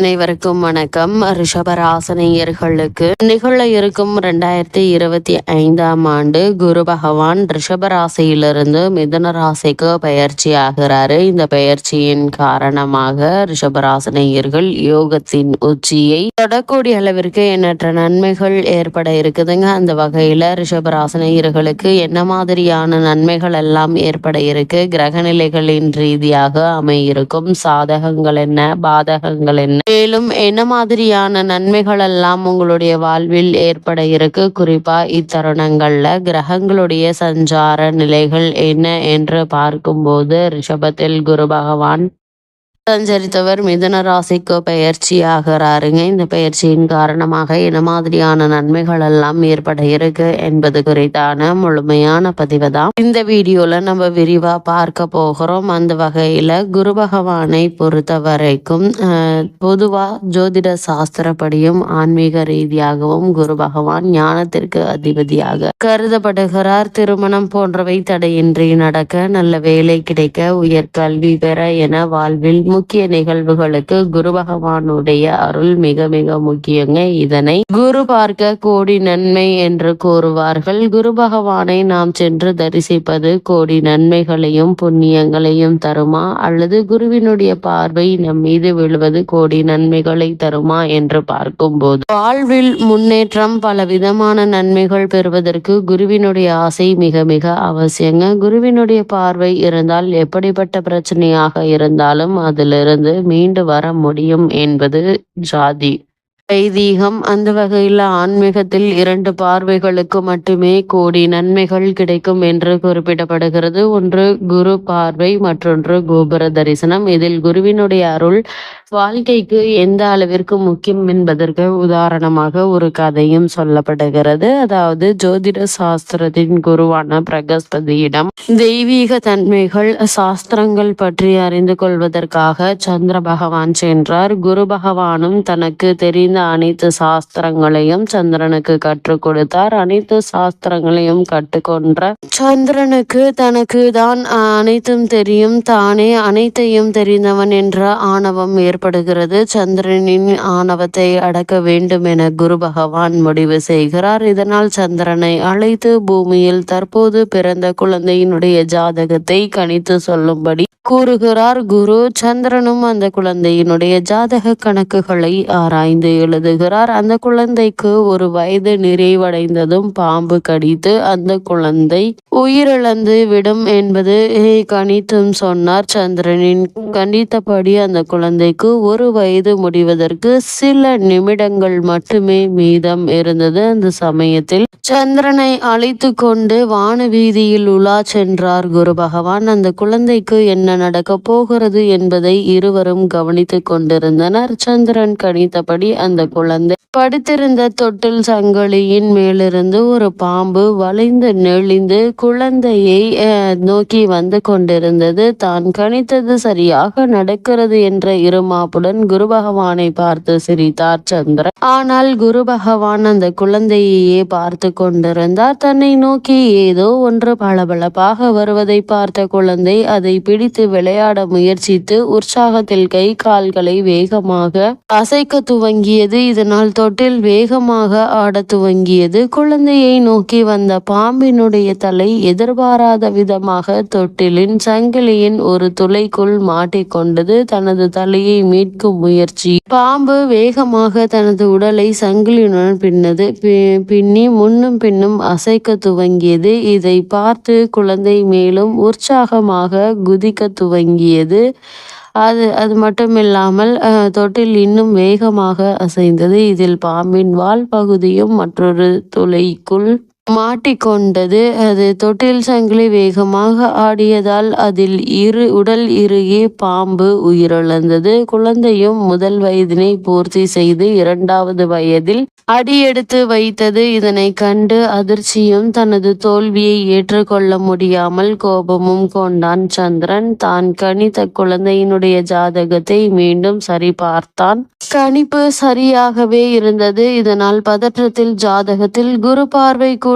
அனைவருக்கும் வணக்கம். ரிஷபராசனியர்களுக்கு நிகழ இருக்கும் ரெண்டாயிரத்தி இருபத்தி ஐந்தாம் ஆண்டு குரு பகவான் ரிஷபராசியிலிருந்து மிதுன ராசிக்கு பயிற்சி ஆகிறாரு. இந்த பயிற்சியின் காரணமாக ரிஷபராசனியர்கள் யோகத்தின் உச்சியை தொடக்கூடிய அளவிற்கு எண்ணற்ற நன்மைகள் ஏற்பட இருக்குதுங்க. அந்த வகையில ரிஷபராசனையர்களுக்கு என்ன மாதிரியான நன்மைகள் எல்லாம் ஏற்பட இருக்கு? கிரகநிலைகளின் ரீதியாக அமையிருக்கும் சாதகங்கள் என்ன? பாதகங்கள் என்ன? மேலும் என்ன மாதிரியான நன்மைகள் எல்லாம் உங்களுடைய வாழ்வில் ஏற்பட இருக்கு? குறிப்பா இத்தருணங்கள்ல கிரகங்களுடைய சஞ்சார நிலைகள் என்ன என்று பார்க்கும்போது ரிஷபத்தில் குரு பகவான் சஞ்சரித்தவர் மிதுன ராசிக்கு பயிற்சி ஆகிறாருங்க. இந்த பயிற்சியின் காரணமாக என்ன மாதிரியான நன்மைகள் எல்லாம் ஏற்பட இருக்கு என்பது குறித்தான முழுமையான பதிவு தான். இந்த வீடியோல நம்ம விரிவா பார்க்க போகிறோம். அந்த வகையில குரு பகவானை பொறுத்த வரைக்கும் பொதுவா ஜோதிட சாஸ்திரப்படியும் ஆன்மீக ரீதியாகவும் குரு பகவான் ஞானத்திற்கு அதிபதியாக கருதப்படுகிறார். திருமணம் போன்றவை தடையின்றி நடக்க நல்ல வேலை கிடைக்க உயர்கல்வி பெற என வாழ்வில் முக்கிய நிகழ்வுகளுக்கு குரு பகவானுடைய அருள் மிக மிக முக்கியங்க. இதனை குரு பார்க்க கோடி நன்மை என்று கூறுவார்கள். குரு பகவானை நாம் சென்று தரிசிப்பது கோடி நன்மைகளையும் புண்ணியங்களையும் தருமா? அல்லது குருவினுடைய பார்வை நம் மீது விழுவது கோடி நன்மைகளை தருமா என்று பார்க்கும்போது? வாழ்வில் முன்னேற்றம் பல விதமான நன்மைகள் பெறுவதற்கு குருவினுடைய ஆசை மிக மிக அவசியங்க. குருவினுடைய பார்வை இருந்தால் எப்படிப்பட்ட பிரச்சனையாக இருந்தாலும் அது இருந்து மீண்டு வர முடியும் என்பது ஜாதி. வைதீகம் அந்த வகையில் ஆன்மீகத்தில் இரண்டு பார்வைகளுக்கு மட்டுமே கோடி நன்மைகள் கிடைக்கும் என்று குறிப்பிடப்படுகிறது. ஒன்று குரு பார்வை மற்றொன்று கோபுர தரிசனம். இதில் குருவினுடைய அருள் வாழ்க்கைக்கு எந்த அளவிற்கு முக்கியம் என்பதற்கு உதாரணமாக ஒரு கதையும் சொல்லப்படுகிறது. அதாவது ஜோதிட சாஸ்திரத்தின் குருவான பிரகஸ்பதியிடம் தெய்வீக தன்மைகள் சாஸ்திரங்கள் பற்றி அறிந்து கொள்வதற்காக சந்திர பகவான் சென்றார். குரு பகவானும் தனக்கு தெரிந்த அனைத்து சாஸ்திரங்களையும் சந்திரனுக்கு கற்றுக் கொடுத்தார். அனைத்து சாஸ்திரங்களையும் கற்றுக்கொன்ற சந்திரனுக்கு தனக்கு தான் அனைத்தும் தெரியும். தானே அனைத்தையும் தெரிந்தவன் என்ற ஆணவம் ஏற்ப ஏற்படுகிறது. சந்திரனின் ஆணவத்தை அடக்க வேண்டும் என குரு பகவான் முடிவு செய்கிறார். இதனால் சந்திரனை அழைத்து பூமியில் தற்போது பிறந்த குழந்தையினுடைய ஜாதகத்தை கணித்து சொல்லும்படி கூறுகிறார் குரு. சந்திரனும் அந்த குழந்தையினுடைய ஜாதக கணக்குகளை ஆராய்ந்து எழுதுகிறார். அந்த குழந்தைக்கு ஒரு வயது நிறைவடைந்ததும் பாம்பு கடித்து அந்த குழந்தை உயிரிழந்து விடும் என்பது கணித்தும் சொன்னார். சந்திரனின் கணித்தபடி அந்த குழந்தைக்கு ஒரு வயது முடிவதற்கு சில நிமிடங்கள் மட்டுமே மீதம் இருந்தது. அந்த சமயத்தில் சந்திரனை அழைத்து கொண்டு வான வீதியில் உலா சென்றார் குரு பகவான். அந்த குழந்தைக்கு என்ன நடக்க போகிறது என்பதை இருவரும் கவனித்துக் கொண்டிருந்தனர். சந்திரன் கணித்தபடி அந்த குழந்தை படுத்திருந்த தொட்டில் சங்கிலியின் மேலிருந்து ஒரு பாம்பு வளைந்து நெளிந்து குழந்தையை நோக்கி வந்து கொண்டிருந்தது. தான் கணித்தது சரியாக நடக்கிறது என்ற இருமாப்புடன் குரு பகவானை பார்த்து சிரித்தார் சந்திரன். ஆனால் குரு பகவான் அந்த குழந்தையையே பார்த்து கொண்டிருந்தார். தன்னை நோக்கி ஏதோ ஒன்று பளபளப்பாக வருவதை பார்த்த குழந்தை அதை பிடித்து விளையாட முயற்சித்து உற்சாகத்தில் கை கால்களை வேகமாக அசைக்க துவங்கியது. இதனால் தொட்டில் வேகமாக ஆட துவங்கியது. குழந்தையை நோக்கி வந்த பாம்பினுடைய தலை எதிர்பாராத விதமாக தொட்டிலின் சங்கிலியின் ஒரு துளைக்குள் மாட்டிக்கொண்டது. தனது தலையை மீட்கும் முயற்சி. பாம்பு வேகமாக தனது உடலை சங்கிலியுடன் பின்னது பின்னி முன்னும் பின்னும் அசைக்க துவங்கியது. இதை பார்த்து குழந்தை மேலும் உற்சாகமாக குதிக்க துவங்கியது. அது அது மட்டும் இல்லாமல் தொட்டில் இன்னும் வேகமாக அசைந்தது. இதில் பாம்பின் வால் பகுதியும் மற்றொரு துளைக்குள் மாட்டிக்கொண்டது. அது தொட்டில் சங்கிலி வேகமாக ஆடியதால் அதில் இரு உடல் இறுகி பாம்பு உயிரிழந்தது. குழந்தையும் முதல் வயதினை பூர்த்தி செய்து இரண்டாவது வயதில் அடியெடுத்து வைத்தது. இதனை கண்டு அதிர்ச்சியும் தனது தோல்வியை ஏற்றுக்கொள்ள முடியாமல் கோபமும் கொண்டான் சந்திரன். தான் கணித்த குழந்தையினுடைய ஜாதகத்தை மீண்டும் சரி பார்த்தான் கணிப்பு சரியாகவே இருந்தது. இதனால் பதற்றத்தில் ஜாதகத்தில் குரு பார்வை கூட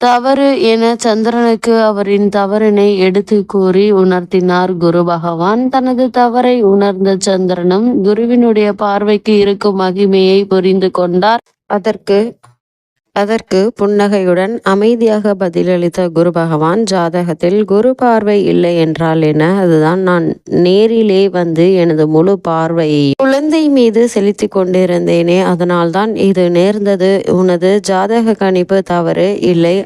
தவறு என சந்திரனுக்கு அவரின் தவறினை எடுத்து கூறி உணர்த்தினார் குரு பகவான். தனது தவறை உணர்ந்த சந்திரனும் குருவினுடைய பார்வைக்கு இருக்கும் மகிமையை புரிந்து கொண்டார். அதற்கு அதற்கு புன்னகையுடன் அமைதியாக பதிலளித்த குரு பகவான் ஜாதகத்தில் குரு பார்வை இல்லை என்றால் என்ன? அதுதான் நான் நேரிலே வந்து எனது முழு பார்வையை குழந்தை மீது செலுத்தி கொண்டிருந்தேனே அதனால்தான் இது நேர்ந்தது. உனது ஜாதக கணிப்பு தவறு இல்லை.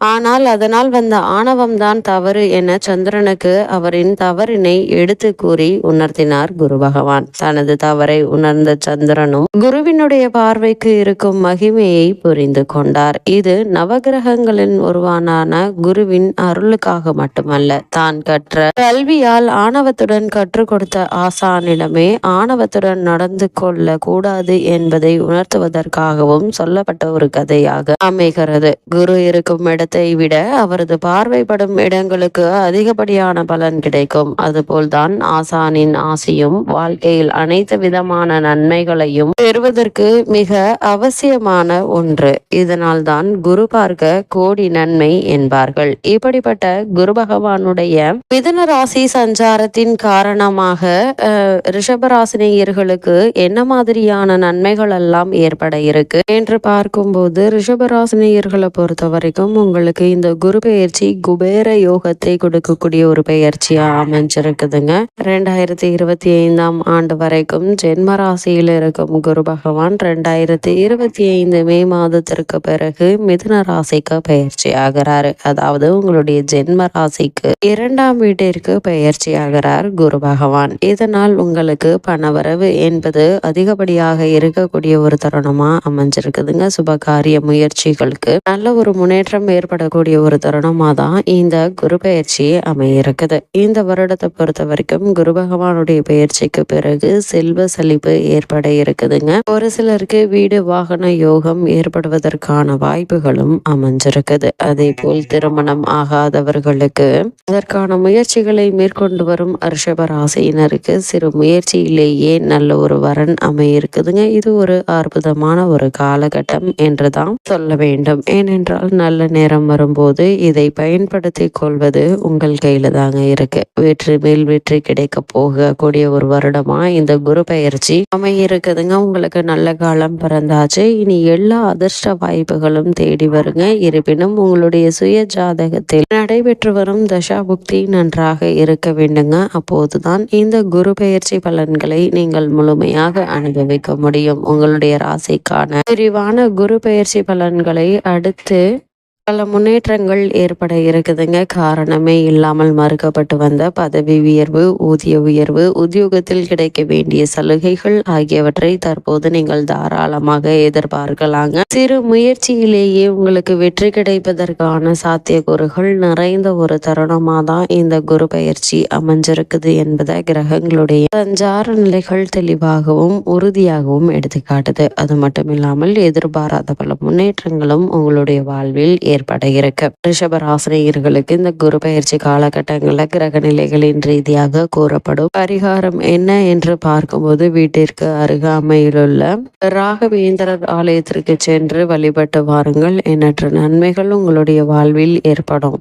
ஆனால் அதனால் வந்த ஆணவம்தான் தவறு என சந்திரனுக்கு அவரின் தவறினை எடுத்து கூறி உணர்த்தினார் குரு பகவான். தனது தவறை உணர்ந்த சந்திரனும் குருவினுடைய பார்வைக்கு இருக்கும் மகிமையை புரிந்து கொண்டார். இது நவகிரகங்களின் ஒருவானான குருவின் அருளுக்காக மட்டுமல்ல தான் கற்ற கல்வியால் ஆணவத்துடன் கற்றுக் கொடுத்த ஆசானிடமே ஆணவத்துடன் நடந்து கொள்ள கூடாது என்பதை உணர்த்துவதற்காகவும் சொல்லப்பட்ட ஒரு கதையாக அமைகிறது. குரு இருக்கும் இடத்தில் இடத்தை விட அவரது பார்வைப்படும் இடங்களுக்கு அதிகப்படியான பலன் கிடைக்கும். அதுபோல்தான் ஆசானின் ஆசியும் வாழ்க்கையில் அனைத்து விதமான நன்மைகளையும் பெறுவதற்கு மிக அவசியமான ஒன்று. இதனால் தான் குரு பார்க்க கோடி நன்மை என்பார்கள். இப்படிப்பட்ட குரு பகவானுடைய மிதன ராசி சஞ்சாரத்தின் காரணமாக ரிஷபராசினியர்களுக்கு என்ன மாதிரியான நன்மைகள் எல்லாம் ஏற்பட இருக்கு? என்று பார்க்கும்போது ரிஷபராசினியர்களை பொறுத்த வரைக்கும் உங்க உங்களுக்கு இந்த குரு பெயர்ச்சி குபேர யோகத்தை கொடுக்கக்கூடிய ஒரு பெயர்ச்சியா அமைஞ்சிருக்குதுங்க. ரெண்டாயிரத்தி இருபத்தி ஐந்தாம் ஆண்டு வரைக்கும் ஜென்ம ராசியில் இருக்கும் குரு பகவான் ரெண்டாயிரத்தி இருபத்தி ஐந்து மே மாதத்திற்கு பிறகு மிதுன ராசிக்கு பயிற்சி ஆகிறாரு. அதாவது உங்களுடைய ஜென்ம ராசிக்கு இரண்டாம் வீட்டிற்கு பயிற்சி ஆகிறார் குரு பகவான். இதனால் உங்களுக்கு பணவரவு என்பது அதிகப்படியாக இருக்கக்கூடிய ஒரு தருணமா அமைஞ்சிருக்குதுங்க. சுபகாரிய முயற்சிகளுக்கு நல்ல ஒரு முன்னேற்றம் ஏற்படக்கூடிய ஒரு தருணமாக தான் இந்த குரு பயிற்சி அமையிருக்குது. இந்த வருடத்தை பொறுத்த வரைக்கும் குரு பகவானுடைய பயிற்சிக்கு பிறகு செல்வ செழிப்பு ஏற்பட இருக்குதுங்க. ஒரு சிலருக்கு வீடு வாகன யோகம் ஏற்படுவதற்கான வாய்ப்புகளும் அமைஞ்சிருக்குது. அதே போல் திருமணம் ஆகாதவர்களுக்கு அதற்கான முயற்சிகளை மேற்கொண்டு வரும் ரிஷப ராசியினருக்கு சிறு முயற்சியிலேயே நல்ல ஒரு வரன் அமையிருக்குதுங்க. இது ஒரு அற்புதமான ஒரு காலகட்டம் என்றுதான் சொல்ல வேண்டும். ஏனென்றால் நல்ல நேரம் நேரம் வரும்போது இதை பயன்படுத்தி கொள்வது உங்கள் கையில் தாங்க இருக்கு. வெற்றி மேல் வெற்றி கிடைக்க போகக்கூடிய ஒரு வருடமா இந்த குரு பயிற்சி அமையிருக்குதுங்க. உங்களுக்கு நல்ல காலம் பிறந்தாச்சு. இனி எல்லா அதிர்ஷ்ட வாய்ப்புகளும் தேடி வருங்க. இருப்பினும் உங்களுடைய சுய ஜாதகத்தில் நடைபெற்று வரும் தசாபுக்தி நன்றாக இருக்க வேண்டுங்க. அப்போதுதான் இந்த குரு பயிற்சி பலன்களை நீங்கள் முழுமையாக அனுபவிக்க முடியும். உங்களுடைய ராசிக்கான விரிவான குரு பயிற்சி பலன்களை அடுத்து பல முன்னேற்றங்கள் ஏற்பட இருக்குதுங்க. காரணமே இல்லாமல் மறுக்கப்பட்டு வந்த பதவி உயர்வு ஊதிய உயர்வு உத்தியோகத்தில் கிடைக்க வேண்டிய சலுகைகள் ஆகியவற்றை தற்போது நீங்கள் தாராளமாக எதிர்பார்க்கலாங்க. சிறு முயற்சியிலேயே உங்களுக்கு வெற்றி கிடைப்பதற்கான சாத்தியக்கூறுகள் நிறைந்த ஒரு தருணமாக தான் இந்த குரு பயிற்சி அமைஞ்சிருக்குது என்பதை கிரகங்களுடைய சஞ்சார நிலைகள் தெளிவாகவும் உறுதியாகவும் எடுத்துக்காட்டுது. அது மட்டும் இல்லாமல் எதிர்பாராத பல முன்னேற்றங்களும் உங்களுடைய வாழ்வில் ஏற்பட இருக்கு. ரிஷபராசினியர்களுக்கு இந்த குரு பயிற்சி காலகட்டங்களில் கிரக நிலைகளின் ரீதியாக கூறப்படும் பரிகாரம் என்ன என்று பார்க்கும்போது வீட்டிற்கு அருகாமையிலுள்ள ராகவேந்திரர் ஆலயத்திற்கு சென்று வழிபட்டு வாருங்கள். எண்ணற்ற நன்மைகள் உங்களுடைய வாழ்வில் ஏற்படும்.